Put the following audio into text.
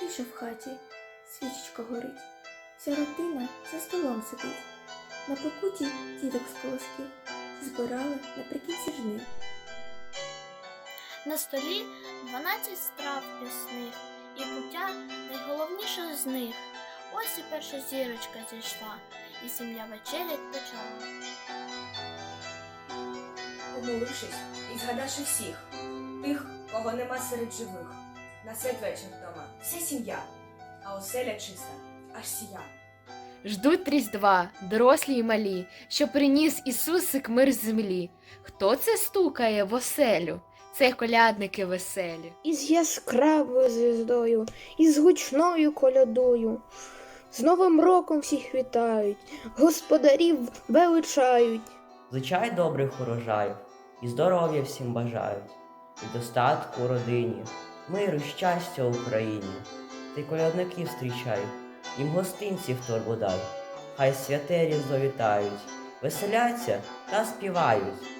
Тиша в хаті, свічечка горить, вся родина за столом сидить. На покуті діток з колосків збирали наприкінці жнив. На столі 12 страв пісних, і куття найголовніше з них. Ось і перша зірочка зійшла, і сім'я вечерять почала. помолившись і згадавши всіх, тих, кого нема серед живих. На святвечір вдома вся сім'я, а оселя чиста, аж сія. Ждуть різдва, дорослі й малі, що приніс Ісусик мир з землі. Хто це стукає в оселю? Це колядники веселі. із яскравою звіздою, із гучною колядою. З Новим роком всіх вітають, господарів величають. Звичай добрих урожаїв і здоров'я всім бажають, і достатку родині, миру, щастя Україні. Ти колядників зустрічай, їм гостинців торбу дай, хай святе різдво вітають, веселяться та співають.